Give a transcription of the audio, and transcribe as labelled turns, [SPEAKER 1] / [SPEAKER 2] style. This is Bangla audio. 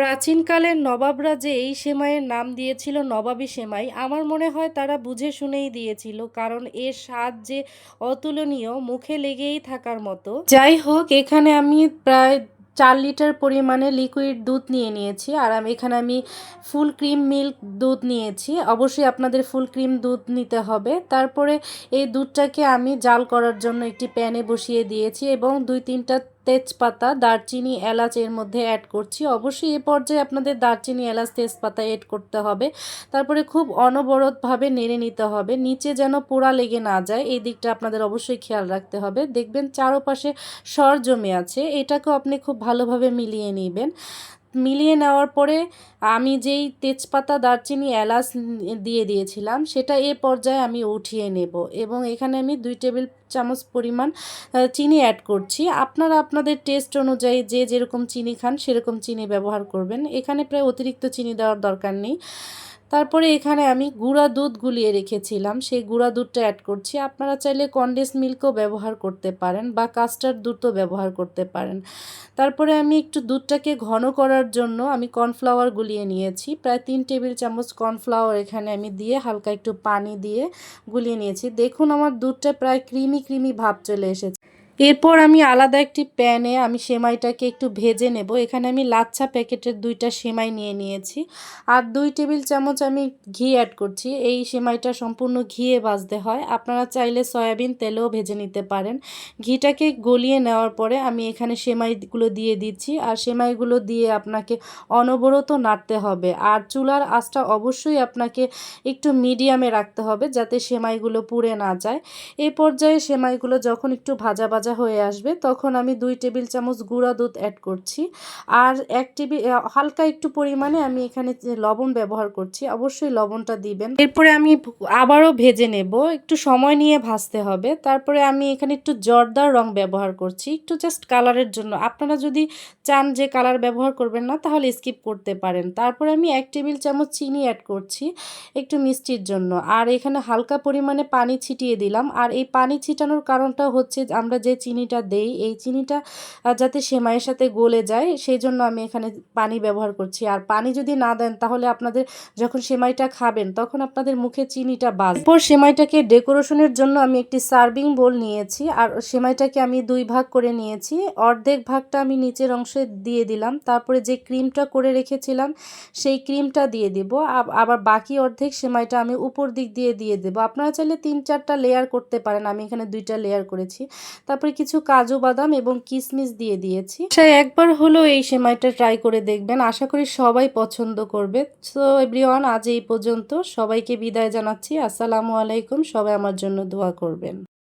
[SPEAKER 1] প্রাচীনকালের নবাবরা যে এই সেমাইয়ের নাম দিয়েছিল নবাবী সেমাই, আমার মনে হয় তারা বুঝে শুনেই দিয়েছিল, কারণ এর স্বাদ যে অতুলনীয়, মুখে লেগেই থাকার মতো। যাই হোক, এখানে আমি প্রায় চার লিটার পরিমাণে লিকুইড দুধ নিয়ে নিয়েছি, আর আমি এখানে আমি ফুল ক্রিম মিল্ক দুধ নিয়েছি। অবশ্যই আপনাদের ফুল ক্রিম দুধ নিতে হবে। তারপরে এই দুধটাকে আমি জাল করার জন্য একটি প্যানে বসিয়ে দিয়েছি এবং দুই তিনটা তেজপাতা, দারচিনি, এলাচ এর মধ্যে অ্যাড করছি। অবশ্যই এ পর্যায়ে আপনাদের দারচিনি, এলাচ, তেজপাতা অ্যাড করতে হবে। তারপরে খুব অনবরতভাবে নেড়ে নিতে হবে। নিচে যেন পোড়া লেগে না যায়, এই দিকটা আপনাদের অবশ্যই খেয়াল রাখতে হবে। দেখবেন চারোপাশে সর জমে আছে। এটাকেও আপনি খুব ভালোভাবে মিলিয়ে নেবেন। মিলিয়ে নেওয়ার পরে আমি যেই তেজপাতা, দারচিনি, এলাচ দিয়ে দিয়েছিলাম, সেটা এ পর্যায়ে আমি উঠিয়ে নেব এবং এখানে আমি দুই টেবিল চামচ পরিমাণ চিনি অ্যাড করছি। আপনারা আপনাদের টেস্ট অনুযায়ী যে যেরকম চিনি খান, সেরকম চিনি ব্যবহার করবেন। এখানে প্রায় অতিরিক্ত চিনি দেওয়ার দরকার নেই। তারপরে এখানে আমি গুঁড়া দুধ গুলিয়ে রেখেছিলাম। সেই গুঁড়া দুধটা অ্যাড করছি। আপনারা চাইলে কন্ডেন্স মিল্কও ব্যবহার করতে পারেন বা কাস্টার্ড দুধও ব্যবহার করতে পারেন। তারপরে আমি একটু দুধটাকে ঘন করার জন্য আমি কর্নফ্লাওয়ার গুলিয়ে নিয়েছি। প্রায় তিন টেবিল চামচ কর্নফ্লাওয়ার এখানে আমি দিয়ে হালকা একটু পানি দিয়ে গুলিয়ে নিয়েছি। দেখুন আমার দুধটা প্রায় ক্রিমি ক্রিমি ভাব চলে এসেছে। এরপর আমি আলাদা একটি প্যানে আমি সেমাইটাকে একটু ভেজে নেব। এখানে আমি লাচ্ছা প্যাকেটের দুইটা সেমাই নিয়ে নিয়েছি আর দুই টেবিল চামচ আমি ঘি অ্যাড করছি। এই সেমাইটা সম্পূর্ণ ঘিয়ে ভাজতে হয়। আপনারা চাইলে সয়াবিন তেলেও ভেজে নিতে পারেন। ঘিটাকে গলিয়ে নেওয়ার পরে আমি এখানে সেমাইগুলো দিয়ে দিচ্ছি আর সেমাইগুলো দিয়ে আপনাকে অনবরত নাড়তে হবে আর চুলার আঁচটা অবশ্যই আপনাকে একটু মিডিয়ামে রাখতে হবে যাতে সেমাইগুলো পুড়ে না যায়। এই পর্যায়ে সেমাইগুলো যখন একটু ভাজা ভাজা ভাজা হয়ে আসবে, তখন আমি দুই টেবিল চামচ গুঁড়া দুধ অ্যাড করছি। আর এক টেবিল হালকা একটু পরিমাণে আমি এখানে লবণ ব্যবহার করছি, অবশ্যই লবণটা দিবেন। এরপরে আমি আবারও ভেজে নেব, একটু সময় নিয়ে ভাজতে হবে। তারপরে আমি এখানে একটু জর্দার রং ব্যবহার করছি, একটু জাস্ট কালারের জন্য। আপনারা যদি চান যে কালার ব্যবহার করবেন না, তাহলে স্কিপ করতে পারেন। তারপরে আমি এক টেবিল চামচ চিনি অ্যাড করছি, একটু মিষ্টির জন্য। আর এখানে হালকা পরিমাণে পানি ছিটিয়ে দিলাম। আর এই পানি ছিটানোর কারণটা হচ্ছে আমরা যে চিনিটা দেই, এই চিনিটা যাতে সেমাইয়ের সাথে গলে যায়, সেই জন্য আমি এখানে পানি ব্যবহার করছি। আর পানি যদি না দেন, তাহলে আপনাদের যখন সেমাইটা খাবেন, তখন আপনাদের মুখে চিনিটা বাজ। এরপর সেমাইটাকে ডেকোরেশনের জন্য আমি একটি সার্ভিং বোল নিয়েছি, আর সেমাইটাকে আমি দুই ভাগ করে নিয়েছি। অর্ধেক ভাগটা আমি নিচের অংশে দিয়ে দিলাম, তারপরে যে ক্রিমটা করে রেখেছিলাম, সেই ক্রিমটা দিয়ে দিব। আবার বাকি অর্ধেক সেমাইটা আমি উপর দিক দিয়ে দিয়ে দেবো। আপনারা চাইলে তিন চারটা লেয়ার করতে পারেন, আমি এখানে দুইটা লেয়ার করেছি। তারপরে তারপরে কিছু কাজু বাদাম এবং কিসমিস দিয়ে দিয়েছি। সেই একবার হলো এই সেমাইটা ট্রাই করে দেখবেন। আশা করি সবাই পছন্দ করবে। তো এভরিওয়ান আজ এই পর্যন্ত সবাইকে বিদায় জানাচ্ছি। আসসালামু আলাইকুম। সবাই আমার জন্য দোয়া করবেন।